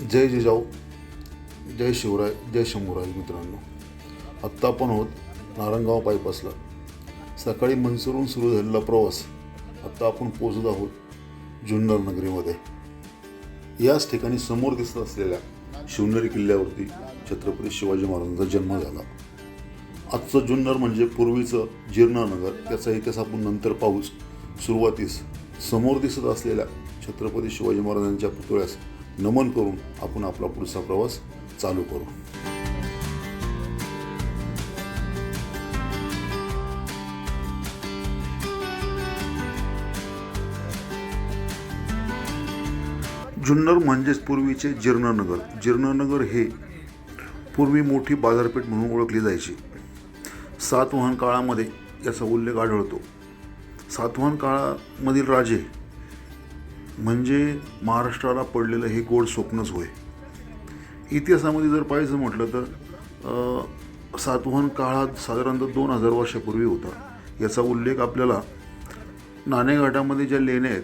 जय जिजाऊ जय शिवराय जय शंभूराज मित्रांनो. आत्ता आपण होत नारंगाव बायपासला सकाळी मनसरून सुरू झालेला प्रवास आत्ता आपण पोचत आहोत जुन्नर नगरीमध्ये. याच ठिकाणी समोर दिसत असलेल्या शिवनेरी किल्ल्यावरती छत्रपती शिवाजी महाराजांचा जन्म झाला. आजचं जुन्नर म्हणजे पूर्वीचं जीर्णनगर त्याचा इतिहास आपण नंतर पाहूच. सुरुवातीस समोर दिसत असलेल्या छत्रपती शिवाजी महाराजांच्या पुतळ्यास नमन करून आपण आपला पुढचा प्रवास चालू करू. जुन्नर म्हणजेच पूर्वीचे जीर्णनगर. जीर्णनगर हे पूर्वी मोठी बाजारपेठ म्हणून ओळखली जायची. सातवाहन काळामध्ये याचा उल्लेख आढळतो. सातवाहन काळामधील राजे म्हणजे महाराष्ट्राला पडलेलं हे गोड स्वप्नच होय. इतिहासामध्ये जर पाहायचं म्हटलं तर सातवहन सातवाहन काळात साधारणतः दोन हजार वर्षापूर्वी होता. याचा उल्लेख आपल्याला नाणेघाटामध्ये ज्या लेण्या आहेत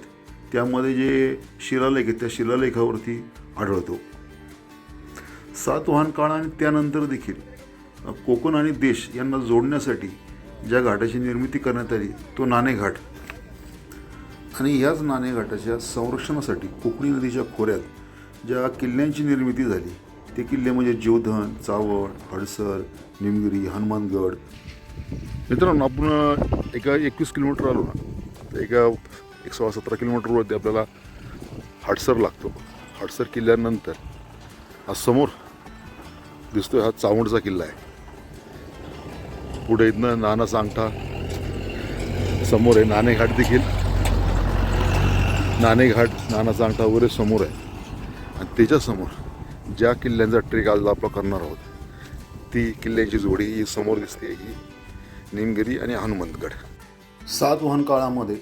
त्यामध्ये जे शिलालेख आहेत त्या शिलालेखावरती आढळतो. सातवाहन काळ आणि त्यानंतर देखील कोकण आणि देश यांना जोडण्यासाठी ज्या घाटाची निर्मिती करण्यात आली तो नाणेघाट आणि याच नाणेघाटाच्या संरक्षणासाठी कोकणी नदीच्या खोऱ्यात ज्या किल्ल्यांची निर्मिती झाली ते किल्ले म्हणजे जीवधन चावड हडसर निमगिरी हनुमानगड. मित्रांनो आपण एका एकवीस किलोमीटर आलो ना तर एका एक सोळा सतरा किलोमीटरवरती आपल्याला हडसर लागतो. हडसर किल्ल्यानंतर हा समोर दिसतोय हा चावंडचा किल्ला आहे. पुढे इथनं नाना अंगठा समोर आहे नाणेघाट देखील. नाणेघाट नानाचा अंगठा वगैरे समोर आहे. आणि त्याच्यासमोर ज्या किल्ल्यांचा ट्रेक आज आपण करणार आहोत ती किल्ल्यांची जोडी ही समोर दिसते ही निमगिरी आणि हनुमंतगड. सातवाहन काळामध्ये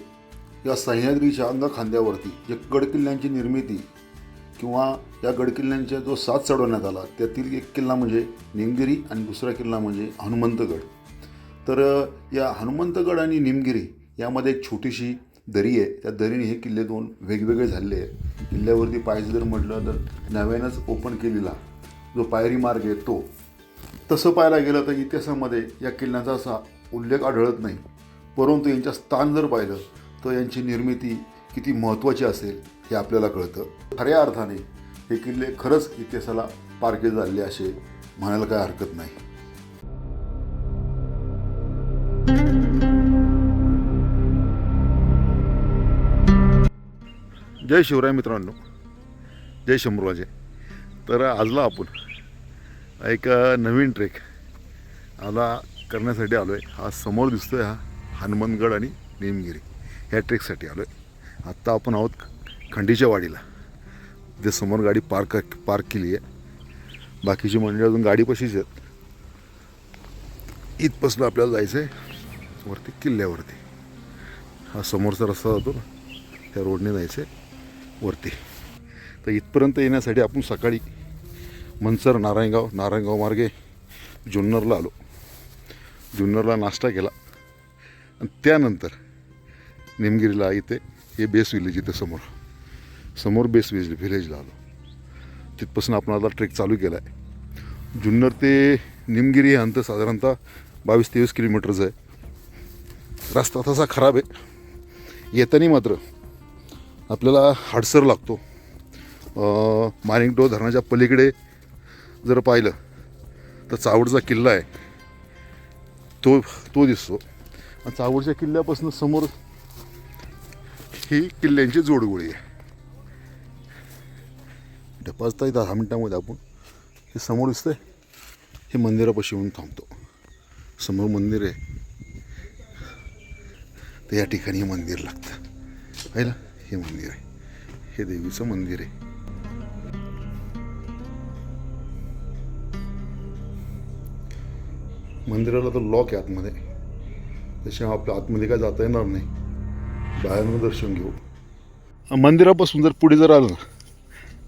या सह्याद्रीच्या अंग खांद्यावरती जे गडकिल्ल्यांची निर्मिती किंवा या गडकिल्ल्यांचा जो साथ चढवण्यात आला त्यातील एक किल्ला म्हणजे निमगिरी आणि दुसरा किल्ला म्हणजे हनुमंतगड. तर या हनुमंतगड आणि निमगिरी यामध्ये एक छोटीशी दरी आहे. त्या दरीने हे किल्ले दोन वेगवेगळे झालेले आहेत. किल्ल्यावरती पाहायचं जर म्हटलं तर नव्यानंच ओपन केलेला जो पायरी मार्ग आहे तो. तसं पाहायला गेलं तर इतिहासामध्ये या किल्ल्यांचा असा उल्लेख आढळत नाही. परंतु यांच्या स्थान जर पाहिलं तर यांची निर्मिती किती महत्त्वाची असेल हे आपल्याला कळतं. खऱ्या अर्थाने हे किल्ले खरंच इतिहासाला पारखे झालेले असे म्हणायला काय हरकत नाही. जय शिवराय मित्रांनो. जय शंभूराजे. तर आजला आपण एक नवीन ट्रेक आला करण्यासाठी आलो आहे हा समोर दिसतो आहे हा हनुमानगड आणि नेमगिरी ह्या ट्रेकसाठी आलो आहे आत्ता आपण आहोत खंडीच्या वाडीला. जे समोर गाडी पार्क पार्क केली आहे. बाकीची मंडळी अजून गाडीपाशीच आहेत. इथपासून आपल्याला जायचं आहे वरती किल्ल्यावरती. हा समोरचा रस्ता जातो ना. त्या रोडने जायचं आहे वरती. तर इथपर्यंत येण्यासाठी आपण सकाळी मनसर नारायणगाव नारायणगाव मार्गे जुन्नरला आलो. जुन्नरला नाश्ता केला. आणि त्यानंतर निमगिरीला इथे हे बेस विलेज इथे समोर समोर बेस विलेज व्हिलेजला आलो. तिथपासून आपण आता ट्रेक चालू केला आहे जुन्नर ते निमगिरी हे अंतर साधारणतः बावीस तेवीस किलोमीटरचं आहे. रस्ता तसा खराब आहे. येताना मात्र आपल्याला हाडसर लागतो. अं, धरणाच्या पलीकडे जर पाहिलं तर चावडचा किल्ला आहे. तो तो दिसतो. आणि चावडच्या किल्ल्यापासून समोर ही किल्ल्यांची जोडगोळी आहे. पाच तास दहा मिनटामध्ये आपण हे समोर दिसतंय. हे मंदिरापाशी येऊन थांबतो. समोर मंदिर आहे. तर या ठिकाणी हे मंदिर लागतं. पाहिलं हे मंदिर आहे. हे देवीचं मंदिर आहे. मंदिराला तर लॉक आहे आतमध्ये. त्याच्यामुळे आपल्या आतमध्ये काय जाता येणार नाही. बाहेरनं दर्शन घेऊ. मंदिरापासून जर पुढे जर आलं ना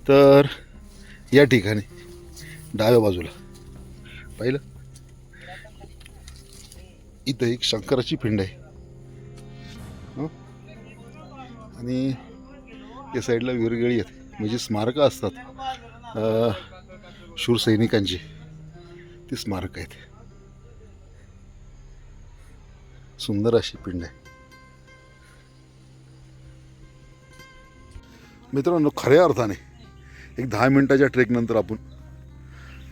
तर या ठिकाणी डाव्या बाजूला. पाहिलं? इथं एक शंकराची पिंड आहे. आणि या साईडला विरगळी आहेत. म्हणजे स्मारकं असतात. शूर शूरसैनिकांची ती स्मारक आहेत. सुंदर अशी पिंड आहे. मित्रांनो खऱ्या अर्थाने एक दहा मिनटाच्या ट्रेकनंतर आपण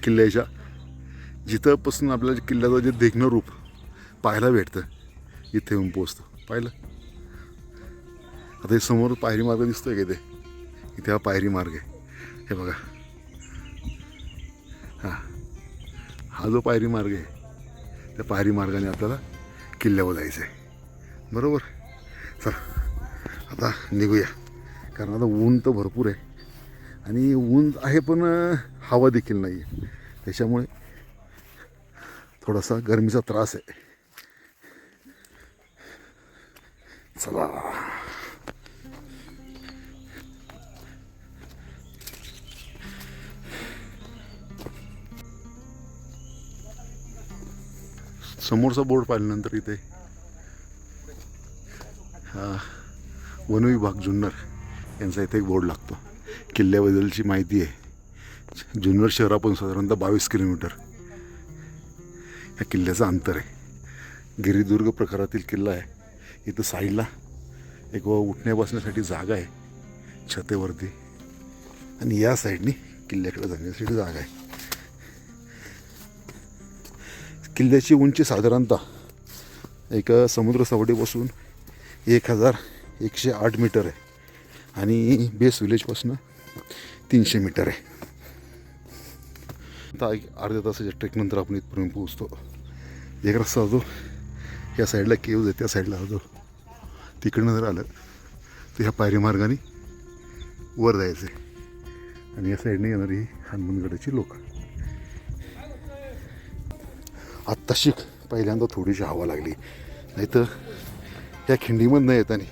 किल्ल्याच्या जिथंपासून आपल्याला किल्ल्याचं जे देखणं रूप पाहायला भेटतं इथे येऊन पोचतो पाहिलं? आता हे समोर पायरी मार्ग दिसतोय का इथे? इथे हा पायरी मार्ग आहे. हे बघा. हा. हा जो पायरी मार्ग आहे त्या पायरी मार्गाने आपल्याला किल्ल्यावर जायचं आहे बरोबर? चला आता निघूया. कारण आता ऊन तर भरपूर आहे. आणि ऊन आहे पण हवा देखील नाही आहे त्याच्यामुळे थोडासा गरमीचा त्रास आहे. चला. समोरचा बोर्ड पाहिल्यानंतर इथे. हा वनविभाग जुन्नर. यांचा इथे एक बोर्ड लागतो. किल्ल्याबद्दलची माहिती आहे. जुन्नर शहरापासून साधारणतः बावीस किलोमीटर. या किल्ल्याचं अंतर आहे. गिरिदुर्ग प्रकारातील किल्ला आहे. इथं साईडला एक उठण्या बसण्यासाठी जागा आहे. छतेवरती. आणि या साईडनी किल्ल्याकडे जाण्यासाठी जागा आहे. किल्ल्याची उंची साधारणतः एक समुद्रसावडीपासून एक हजार एकशे आठ मीटर आहे. आणि बेस विलेजपासून तीनशे मीटर आहे. आता एक अर्ध्या तासाच्या ट्रेकनंतर आपण इथपर्यंत पोहोचतो. एक रस्ता जातो या साईडला केव्ज आहे त्या साईडला जातो तिकडनं जर आलं तर ह्या पायरी मार्गाने वर जायचं आहे आणि या साईडने येणारी हनुमानगडाची लोक. आत्ताशी पहिल्यांदा थोडीशी हवा लागली. नाहीतर या खिंडीमधनं येताना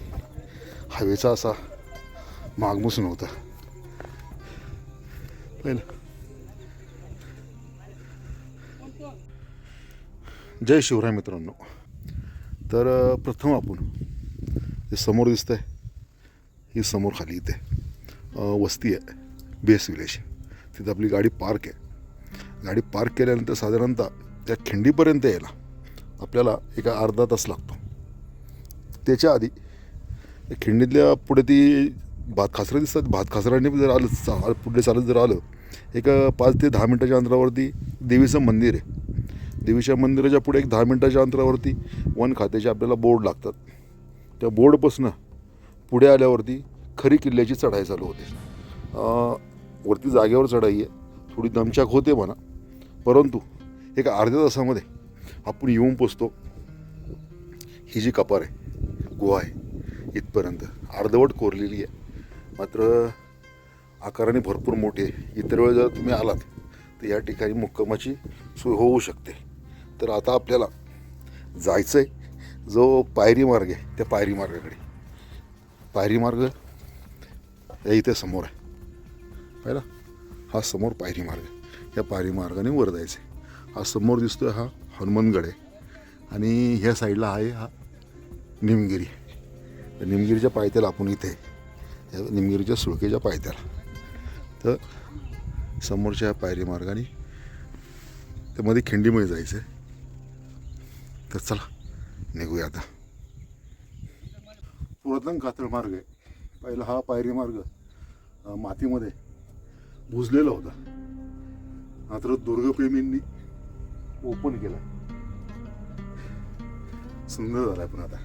हवेचा असा मागमूस नव्हता. पहिलं जय शिवराय मित्रांनो. तर प्रथम आपण जे समोर दिसतंय ही समोर खाली इथे वस्ती आहे बेस विलेज तिथं आपली गाडी पार्क आहे. गाडी पार्क केल्यानंतर साधारणतः त्या खिंडीपर्यंत यायला. आपल्याला एका अर्धा तास लागतो. त्याच्या आधी खिंडीतल्या पुढे ती भात खासरं दिसतात. भात खासराने जर आलं चा पुढे चालत जर आलं एक पाच ते दहा मिनटाच्या अंतरावरती देवीचं मंदिर आहे. देवीच्या मंदिराच्या पुढे एक दहा मिनटाच्या अंतरावरती वन खात्याचे आपल्याला बोर्ड लागतात. त्या बोर्डपासनं पुढे आल्यावरती खरी किल्ल्याची चढाई चालू होते. वरती जागेवर चढाई आहे. थोडी दमछाक होते म्हणा. परंतु एका अर्ध्या तासामध्ये आपण येऊन पोचतो. ही जी कपार आहे गुहा आहे इथपर्यंत. अर्धवट कोरलेली आहे. मात्र आकाराने भरपूर मोठी आहे. इतर वेळ जर तुम्ही आलात तर या ठिकाणी मुक्कामाची सोय होऊ शकते. तर आता आपल्याला जायचं आहे जो पायरी मार्ग आहे त्या पायरी मार्गाकडे. पायरी मार्ग या इथे समोर आहे. पाहिला? हा समोर पायरी मार्ग या पायरी मार्गाने वर जायचं आहे हा समोर दिसतोय हा हनुमानगड. आहे आणि ह्या साईडला आहे हा निमगिरी. निमगिरीच्या पायथ्याला आपण इथे या निमगिरीच्या सुळकेच्या पायथ्याला. तर समोरच्या पायरी मार्गाने त्यामध्ये खिंडीमध्ये जायचं आहे तर चला निघूया आता. पुरातन कातळ मार्ग आहे. पहिला हा पायरी मार्ग मातीमध्ये बुजलेला होता. मात्र दुर्गप्रेमींनी ओपन केला. सुंदर झालाय पण आता.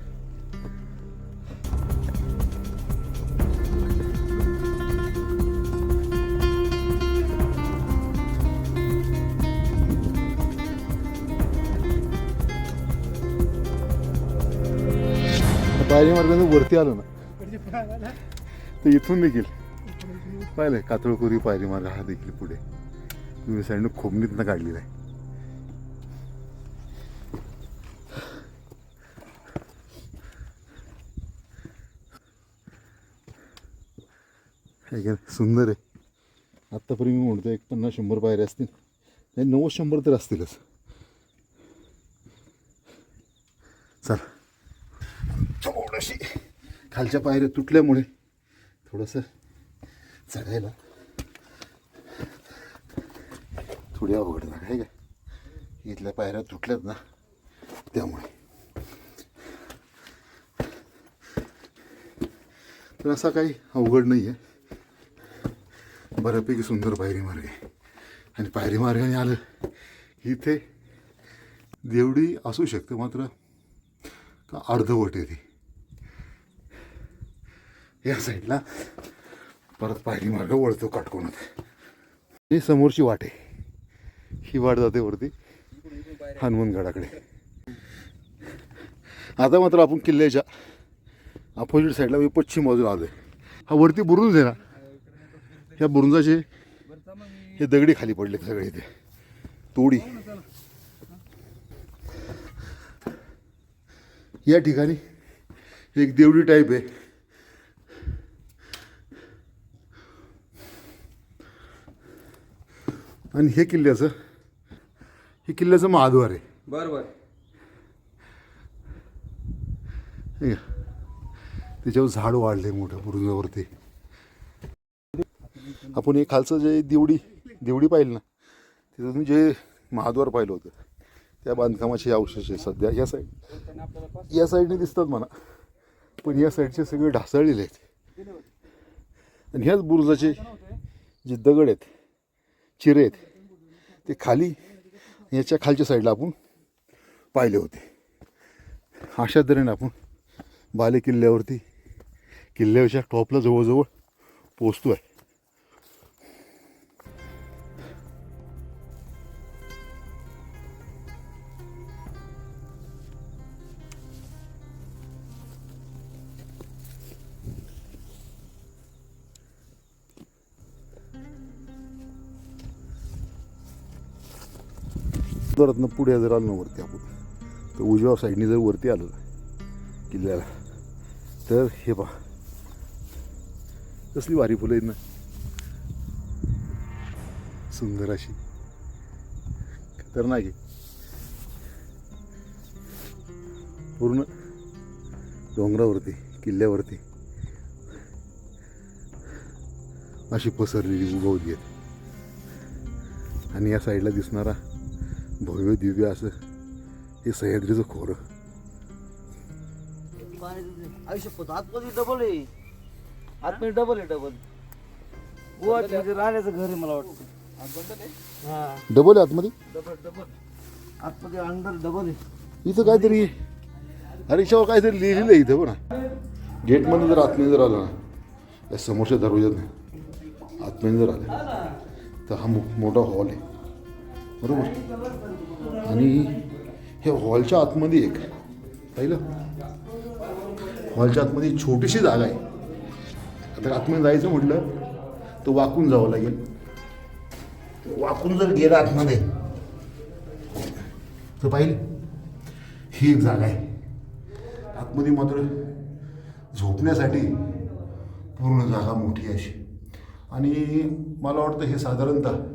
पायरी मार्गाने वरती आलो ना. तर इथून देखील. पाहिलं कातळकोरी पायरी मार्ग हा देखील पुढे. मी साईडनं खोबणीतनं काढलेला आहे. हे काय सुंदर आहे. आत्तापर्यंत मी म्हणतो एक पन्नास शंभर पायऱ्या असतील. नाही नव्वद शंभर तर असतीलच. चल. थोडीशी खालच्या पायऱ्या तुटल्यामुळे थोडंसं चढायला थोडी अवघड ना आहे का इथल्या पायऱ्या तुटल्यात ना त्यामुळे. तर असा काही अवघड नाही आहे बऱ्यापैकी सुंदर पायरी मार्ग आहे. आणि पायरी मार्गाने आलं इथे देवडी असू शकते मात्र का अर्धवट आहे ती. या साईडला परत पायरी मार्ग वळतो काटकोणात हे समोरची वाट आहे. ही वाट जाते वरती हनुमानगडाकडे आता मात्र आपण किल्ल्याच्या अपोजिट साईडला पश्चिम बाजूला आहे हा वरती बुरून आहे ना ह्या बुरुंजाचे हे दगडी खाली पडले सगळे इथे. तोडी. या ठिकाणी एक देवडी टाईप आहे. आणि हे किल्ल्याचं हे किल्ल्याचं महाद्वार आहे. बर बर का? त्याच्यावर झाड वाढले मोठं बुरुजावरती. आपण हे खालचं जे देवडी देवडी पाहिलं ना तिथं तुम्ही जे महाद्वार पाहिलं होतं त्या बांधकामाचे अवशेष आहे सध्या. या साईड या साईडने दिसतात म्हणा पण या साईडचे सगळे ढासळलेले आहेत. आणि ह्याच बुरुजाचे जे दगड आहेत चिरे आहेत ते खाली याच्या खालच्या साईडला आपण पाहिले होते. अशा तऱ्हेने आपण बाले किल्ल्यावरती किल्ल्याच्या टॉपला जवळजवळ पोचतो आहे दरातनं पुढे जर आलो ना वरती आपण तर उजव्या साईडने जर वरती आलो किल्ल्याला तर हे पहा. कसली वारी फुलं आहेत ना. सुंदर अशी. खतरनाक आहे. पूर्ण डोंगरावरती किल्ल्यावरती. अशी पसरलेली उगवली आहेत. आणि या साईडला दिसणारा भव्य दिव्य असं हे सह्याद्रीचं खोरं आयुष्यपत आतमध्ये डबल आहे आतमध्ये डबल आहे डबल गुवाहाटी म्हणजे राहण्याचं घर आहे मला वाटतं. हा. डबल आहे आतमध्ये? डबल डबल आतमध्ये अंडर डबल आहे. इथं काहीतरी अरे याच्यावर काहीतरी लिहिलेलं आहे इथं बघ ना. गेटमध्ये जर आतमध्ये जर आलं ना या समोरच्या दरवाज्यात आतमध्ये जर आलं तर हा मोठा हॉल आहे. बरोबर? आणि हे हॉलच्या आतमध्ये एक पाहिलं? हॉलच्या आतमध्ये छोटीशी जागा आहे. आता आतमध्ये जायचं म्हटलं तर वाकून जावं लागेल. वाकून जर गेला आतमध्ये तर पाहिलं? ही एक जागा आहे. आतमध्ये मात्र झोपण्यासाठी पूर्ण जागा मोठी अशी. आणि मला वाटतं हे साधारणतः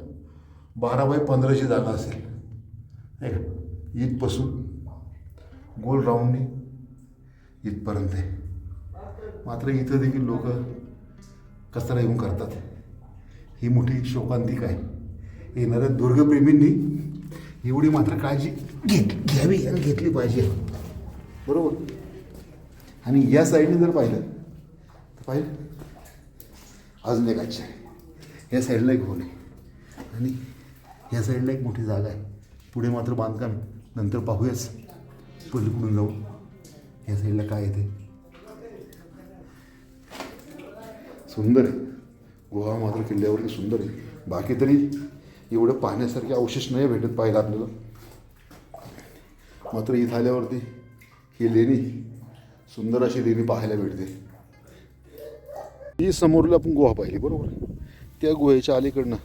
बारा बाय पंधराची जागा असेल. नाही का? इथपासून गोल राऊंडने इथपर्यंत आहे. मात्र इथं देखील लोक कचरा येऊन करतात. ही मोठी शोकांतिक आहे. येणाऱ्या दुर्गप्रेमींनी एवढी मात्र काळजी घेत घ्यावी आणि घेतली पाहिजे. बरोबर? आणि या साईडने जर पाहिलं तर पाहिलं अजून एक अच्छा आहे या साईडला एक होल आहे आणि ह्या साईडला एक मोठी जागा आहे. पुढे मात्र बांधकाम. नंतर पाहूयाच पलीकडून जाऊ. ह्या साईडला काय येते सुंदर. आहे गोवा मात्र किल्ल्यावरती सुंदर आहे. बाकी तरी एवढं पाहण्यासारखे अवशेष नाही भेटत पाहिलं आपल्याला. मात्र इथं आल्यावरती ही लेणी सुंदर अशी लेणी पाहायला भेटते. ही समोरला आपण गुहा पाहिली बरोबर? त्या गुहेच्या अलीकडनं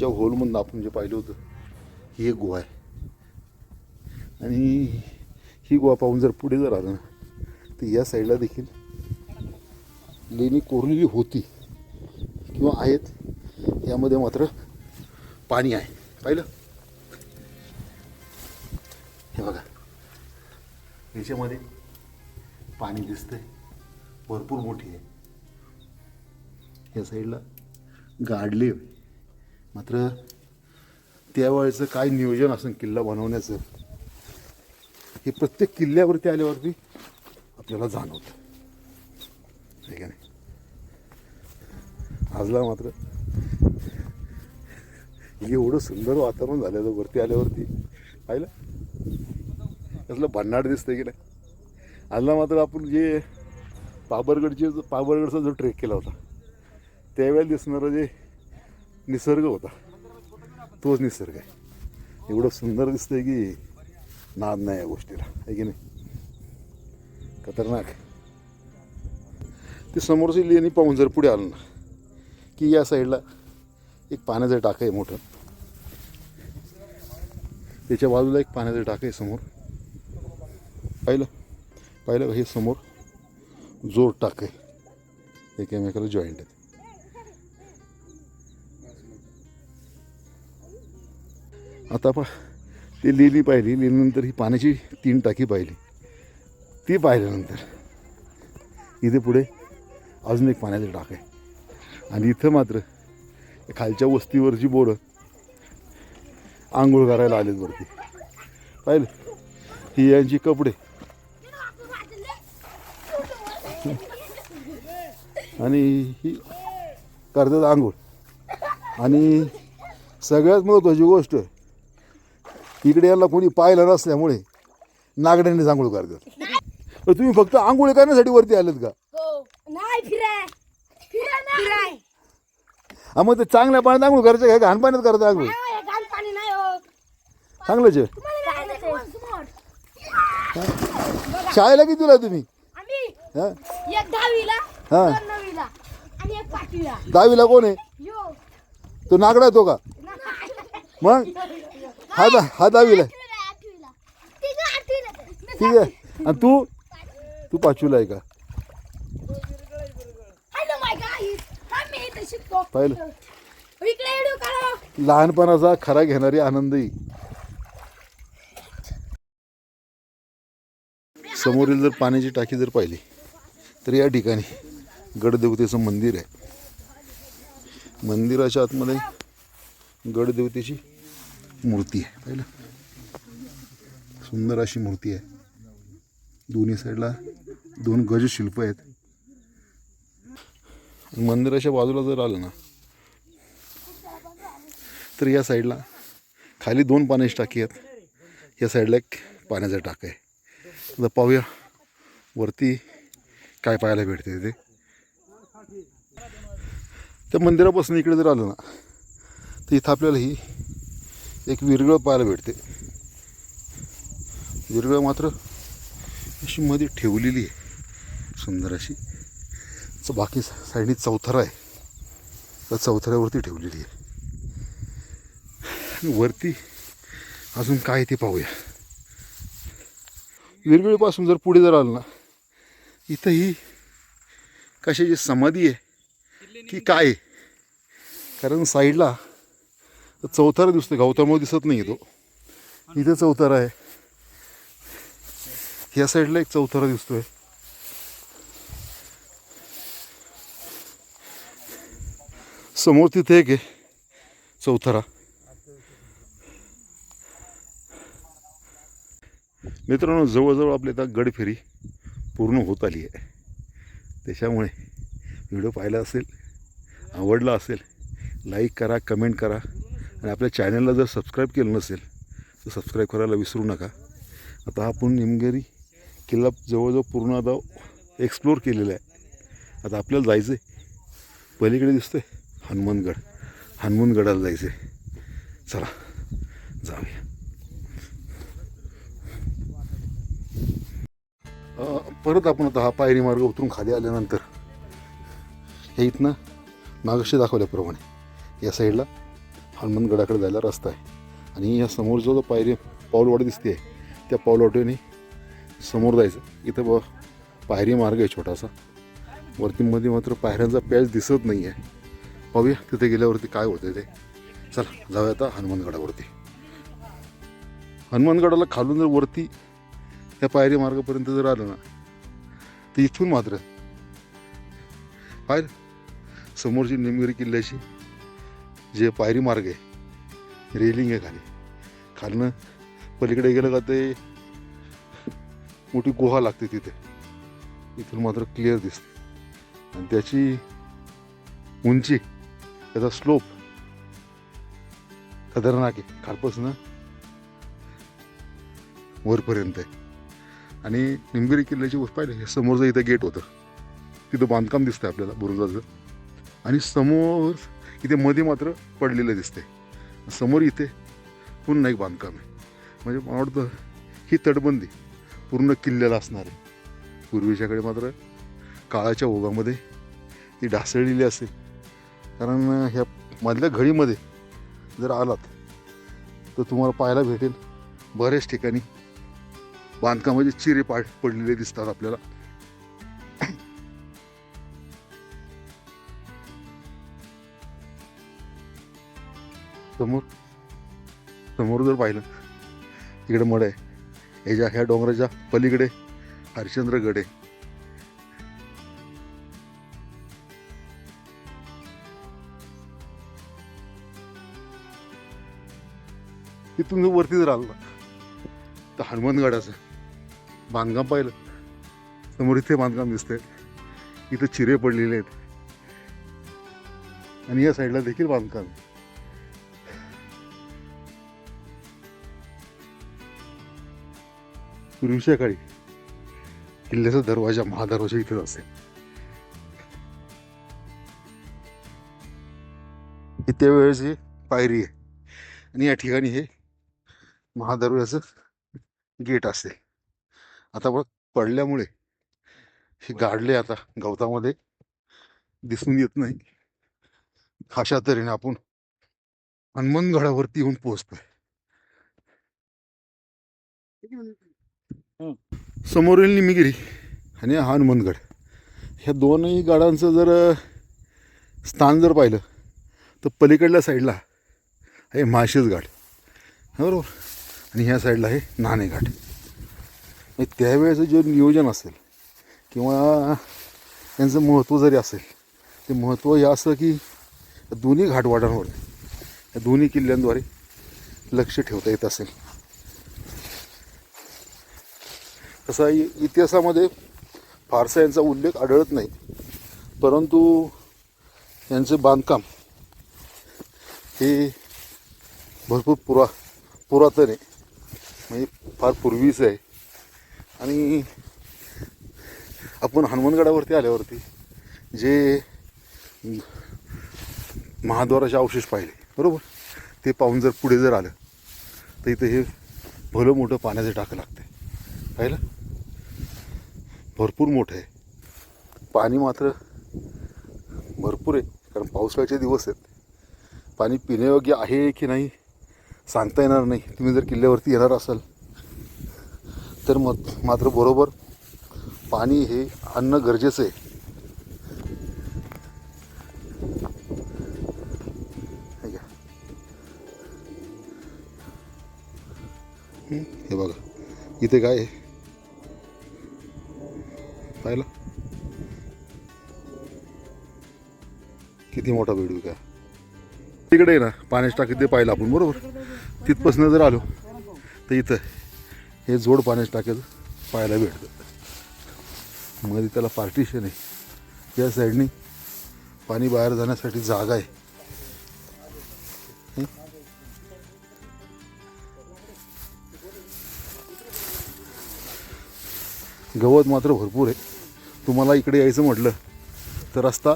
ज्या होलमधून आपण जे पाहिलं होतं ही एक गुहा आहे. आणि ही गुहा पाहून जर पुढे जर आलं ना तर या साईडला देखील लेणी कोरलेली होती किंवा आहेत यामध्ये मात्र पाणी आहे. पाहिलं? हे बघा. याच्यामध्ये पाणी दिसतंय. भरपूर मोठी आहे. या साईडला गाडले. मात्र त्यावेळेचं काय नियोजन असेल किल्ला बनवण्याचं हे प्रत्येक किल्ल्यावरती आल्यावरती आपल्याला जाणवतं. आहे का नाही? आजला मात्र एवढं सुंदर वातावरण झालेलं वरती आल्यावरती पाहिलं? कसलं भन्नाट दिसतंय की नाही? आजला मात्र आपण जे पाबरगडचे पाबरगडचा जो ट्रेक केला होता त्यावेळेला दिसणारं जे निसर्ग होता. तोच निसर्ग आहे. एवढं सुंदर दिसतंय की नाद नाही या गोष्टीला. आहे की नाही? खतरनाक. ते समोरची लेणी पाहून जर पुढे आलं ना की या साईडला एक पाण्याचं टाकं आहे मोठं. त्याच्या बाजूला एक पाण्याचं टाकं आहे समोर. पाहिलं? पाहिलं का? हे समोर जोर टाक आहे. एकमेकाला जॉईंट आहेत. आता पा ती लिहिली पाहिली लिहिल्यानंतर ही पाण्याची तीन टाकी पाहिली. ती पाहिल्यानंतर इथे पुढे अजून एक पाण्याचं टाक आहे. आणि इथं मात्र खालच्या वस्तीवरची बोरं आंघोळ करायला आलेत वरती. पाहिलं? ही यांची कपडे. आणि ही करतात आंघोळ. आणि सगळ्यात महत्त्वाची गोष्ट इकडे याला कोणी पाहिलं नसल्यामुळे नागड्यांनी आंघोळ करतात. तर तुम्ही फक्त आंघोळ करण्यासाठी वरती आलेत का? हो. नाही फिराय. फिराय फिराय. हा मग ते चांगल्या पाण्यात आंघोळ करायचं काय घाण पाण्यात करता आंघोळ? हे पाणी नाही हो. चांगलंच आहे. तुम्हाला शाळेला किती तुला तुम्ही? आम्ही हा? एक दहावीला हा. दोन नववीला आणि एक पाचवीला. दहावीला कोण आहे? यो. तो नागडा तो का? मग? हा दा हा दहावीला आहे. ठीक आहे. आणि तू? तू पाचवीला आहे का? पाहिलं. लहानपणाचा खरा घेणारी आनंदही. समोरील जर पाण्याची टाकी जर पाहिली तर या ठिकाणी गडदेवतेचं मंदिर आहे. मंदिराच्या आतमध्ये गडदेवतेची मूर्ती आहे पाहिलं? सुंदर अशी मूर्ती आहे. दोन्ही साईडला दोन गज शिल्प आहेत. मंदिराच्या बाजूला जर आलं ना तर या साईडला खाली दोन पाण्याची टाकी आहेत. या साईडला एक पाण्याचा टाक आहे. आता पाहूया वरती काय पाहायला भेटते ते. त्या मंदिरापासून इकडे जर आलं ना तर इथं आपल्याला ही एक विरगळ पाहायला भेटते. विरगळ मात्र अशी मध्ये ठेवलेली आहे. सुंदर अशी. बाकी साईडनी चौथरा आहे. त्या चौथऱ्यावरती ठेवलेली आहे. वरती अजून काय ते पाहूया. विरगळीपासून जर पुढे जर आलं ना इथं ही कशाची समाधी आहे की काय आहे? कारण साईडला चौथारा दिसतोय गौतमावर दिसत नाही तो. इथं चौथारा आहे. या साईडला एक चौथारा दिसतोय. समोर तिथे एक आहे चौथारा. मित्रांनो जवळजवळ आपली आता गडफेरी पूर्ण होत आली आहे. त्याच्यामुळे व्हिडिओ पाहिला असेल आवडला असेल लाईक करा कमेंट करा. आणि आपल्या चॅनलला जर सबस्क्राईब केलं नसेल तर सबस्क्राईब करायला विसरू नका. आता आपण निमगेरी किल्ला जवळजवळ पूर्ण आता एक्सप्लोर केलेला आहे. आता आपल्याला जायचं आहे पलीकडे दिसतं आहे हनुमानगड. हनुमानगडाला जायचं आहे चला जाऊया. परत आपण आता हा पायरी मार्ग उतरून खाली आल्यानंतर हे इथनं मागशी दाखवल्याप्रमाणे या साईडला हनुमानगडाकडे जायला रस्ता आहे. आणि या समोर जो जो पायरी पाऊलवाडी दिसते त्या पाऊलवाटेने समोर जायचं. इथं ब पायरी मार्ग आहे छोटासा. वरतीमध्ये मात्र पायऱ्यांचा पॅच दिसत नाही आहे पाहूया तिथे गेल्यावरती काय होतं ते. चला जाऊया आता हनुमानगडावरती. हनुमानगडाला खालून जर वरती त्या पायरी मार्गापर्यंत जर आलं ना तर इथून मात्र पाहिलं समोरची निमगिरी किल्ल्याची जे पायरी मार्ग आहे रेलिंग आहे खाली. खालनं पलीकडे गेलं का ते मोठी गुहा लागते तिथे. इथून मात्र क्लिअर दिसते. आणि त्याची उंची त्याचा स्लोप खतरनाक आहे. खालपासून वरपर्यंत आहे. आणि निंबिरी किल्ल्याची गोष्ट पाहिलं हे समोरचं इथं गेट होतं. तिथं बांधकाम दिसतं आपल्याला बुरुजाचं. आणि समोर इथे मध्ये मात्र पडलेलं दिसते समोर इथे पुन्हा एक बांधकाम आहे. म्हणजे मला वाटतं ही तटबंदी पूर्ण किल्ल्याला असणार आहे. पूर्वीच्याकडे मात्र काळाच्या ओघामध्ये ती ढासळलेली असेल. कारण ह्या मधल्या घडीमध्ये जर आलात तर तुम्हाला पाहायला भेटेल बऱ्याच ठिकाणी बांधकामाचे चिरे पाड पडलेले दिसतात आपल्याला. समोर समोर जर पाहिलं तिकडे मड आहे. याच्या ह्या डोंगराच्या पलीकडे हरिश्चंद्रगड आहे. तिथून जर वरती जर आलं तर हनुमानगडाचं बांधकाम पाहिलं समोर इथे बांधकाम दिसतंय. इथं चिरे पडलेले आहेत. आणि या साईडला देखील बांधकाम पूर्वीच्या काळी किल्ल्याचा दरवाजा महादरवाजा इथेच असेल. ही पायरी आहे. आणि या ठिकाणी हे महादरवाजाचं गेट असते आता बघ पडल्यामुळे हे गाडले आता गवतामध्ये दिसून येत नाही. अशा तऱ्हेने आपण हनुमानगडावरती येऊन पोहोचतोय. समोरील निमिगिरी आणि हा हनुमानगड. ह्या दोनही गडांचं जर स्थान जर पाहिलं तर पलीकडल्या साईडला आहे माळशेज घाट. बरोबर? आणि ह्या साईडला आहे नाणे घाट. त्यावेळेचं जे नियोजन असेल किंवा त्यांचं महत्त्व जरी असेल ते महत्त्व हे असं की दोन्ही घाटवाटांवर या दोन्ही किल्ल्यांद्वारे लक्ष ठेवता येत असेल. तसा इतिहासामध्ये फारसा यांचा उल्लेख आढळत नाही. परंतु यांचे बांधकाम हे भरपूर पुरा पुरातन आहे. म्हणजे फार पूर्वीचं आहे. आणि आपण हनुमानगडावरती आल्यावरती जे महाद्वाराचे अवशेष पाहिले बरोबर? ते पाहून जर पुढे जर आलं तर इथं हे भलं मोठं पाण्याचं टाकं लागते पाहिलं? भरपूर मोठं आहे. पाणी मात्र भरपूर आहे कारण पावसाळ्याचे दिवस आहेत. पाणी पिण्यायोग्य आहे की नाही सांगता येणार नाही. तुम्ही जर किल्ल्यावरती येणार असाल तर मग मात्र बरोबर पाणी हे अन्न गरजेचं आहे. हे बघा. इथे काय आहे? पाहिलं? किती मोठा बेडूक आहे तिकडे आहे ना पाण्याची टाकी ते पाहिलं आपण बरोबर? तिथपासून जर आलो तर इथं हे जोड पाण्याच्या टाक्याचं पाहायला भेटतं. मध्ये त्याला पार्टिशन आहे. या साईडनी पाणी बाहेर जाण्यासाठी जागा आहे. गवत मात्र भरपूर आहे. तुम्हाला इकडे यायचं म्हटलं तर रस्ता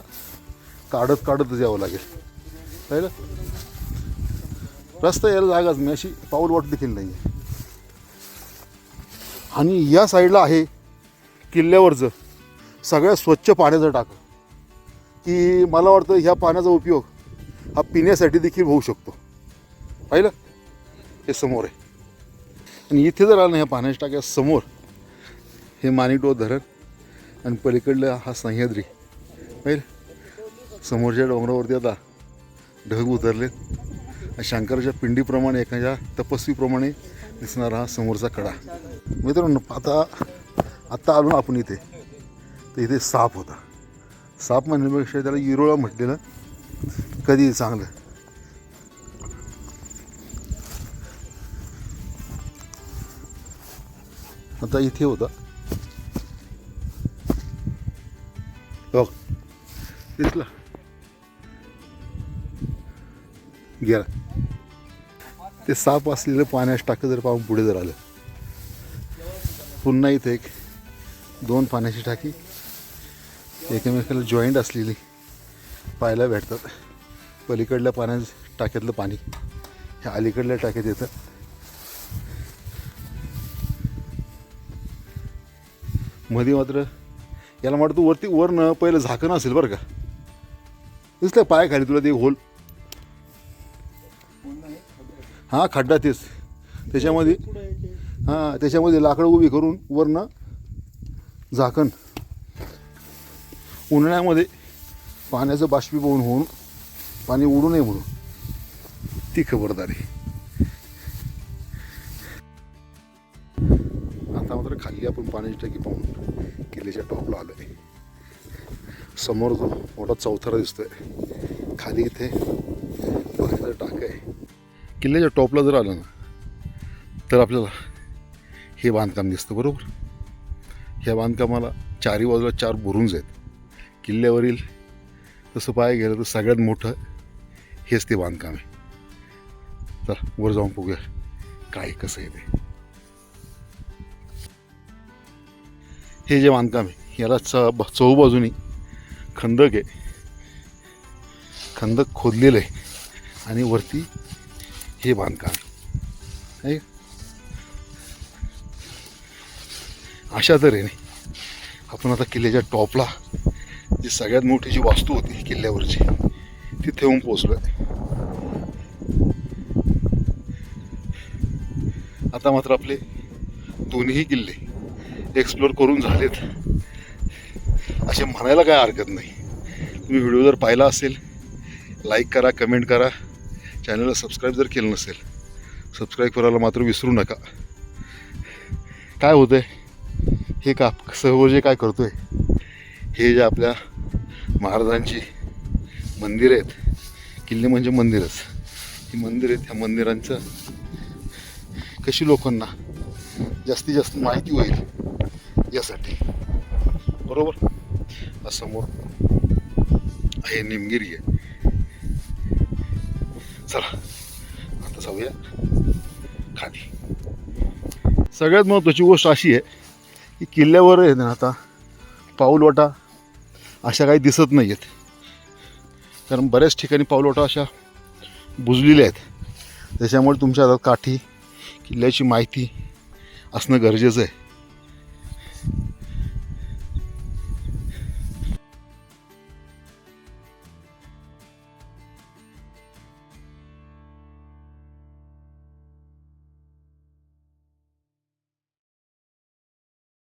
काढत काढतच यावं लागेल. पाहिलं रस्ता यायला जागाच मी अशी पाऊल वाट देखील नाही आहे. आणि या साईडला आहे किल्ल्यावरचं सगळ्यात स्वच्छ पाण्याचं टाकं की मला वाटतं ह्या पाण्याचा उपयोग हा पिण्यासाठी देखील होऊ शकतो. पाहिलं हे समोर आहे. आणि इथे जर आलं ना ह्या पाण्याच्या टाक्या समोर हे मानिटो धरण आणि पलीकडलं हा सह्याद्री. पाहिजे समोरच्या डोंगरावरती आता ढग उतरलेत. शंकराच्या पिंडीप्रमाणे एखाद्या तपस्वीप्रमाणे दिसणारा हा समोरचा कडा. मित्रांनो आता आत्ता आलो आपण इथे. तर इथे साप होता. साप म्हणण्यापेक्षा त्याला इरोळा म्हटलेलं कधी चांगलं. आता इथे होता. दिसला. गेला. ते साप असलेलं पाण्यास टाकं जर पाहून पुढे जर आलं. पुन्हा इथे एक दोन पाण्याची टाकी. एकमेकाला जॉईंट असलेली पाहायला भेटतात. पलीकडल्या पाण्या टाक्यातलं पाणी. ह्या अलीकडल्या टाक्यात येतं. मध्ये मात्र याला वाटतं वरती वरनं पहिलं झाकण असेल बरं का. दिसलं पाय खाली तुला ते होल. हां खड्डा तेच. त्याच्यामध्ये हां त्याच्यामध्ये लाकडं उभी करून वरनं झाकण. उन्हाळ्यामध्ये पाण्याचं बाष्पीभवन होऊन पाणी उडू नये म्हणून. ती खबरदारी. आता मात्र खाली आपण पाण्याची टाकी पाहून किल्ल्याच्या टॉपला आलो आहे समोर जो मोठा चौथरा दिसतोय. खाली इथे पाण्याचं टाकं आहे. किल्ल्याच्या टॉपला जर आलं ना तर आपल्याला हे बांधकाम दिसतं बरोबर? ह्या बांधकामाला चारी बाजूला चार बुरुंज आहेत. किल्ल्यावरील तसं पाहायला गेलं तर सगळ्यात मोठं हेच ते बांधकाम आहे. तर वर जाऊन बघूया काय कसं आहे ते. हे जे बांधकाम आहे याला च चहूबाजूनी खंदक आहे. खंदक खोदलेलं आहे. आणि वरती हे बांधकाम. आहे अशा तऱ्हेने आपण आता किल्ल्याच्या टॉपला जी सगळ्यात मोठी जी वास्तू होती किल्ल्यावरची तिथे येऊन पोचलो आता मात्र आपले दोन्ही किल्ले एक्सप्लोर करून झालेत. असे म्हणायला काय हरकत नाही. तुम्ही व्हिडिओ जर पाहिला असेल लाईक करा कमेंट करा. चॅनलला सबस्क्राईब जर केलं नसेल सबस्क्राईब करायला मात्र विसरू नका. काय होतं आहे हे का सर्व जे काय करतो आहे हे जे आपल्या महाराजांची मंदिरं आहेत किल्ले म्हणजे मंदिरच. ही मंदिर आहेत ह्या मंदिरांचं कशी लोकांना जास्तीत जास्त माहिती होईल यासाठी. बरोबर? असं समोर आहे निमगिरी आहे. चला आता जाऊया खाली. सगळ्यात महत्त्वाची गोष्ट अशी आहे की किल्ल्यावर आहे ना आता पाऊलवाटा अशा काही दिसत नाही आहेत. कारण बऱ्याच ठिकाणी पाऊलवाटा अशा बुजलेल्या आहेत. त्याच्यामुळे तुमच्या हातात काठी किल्ल्याची माहिती असणं गरजेचं आहे.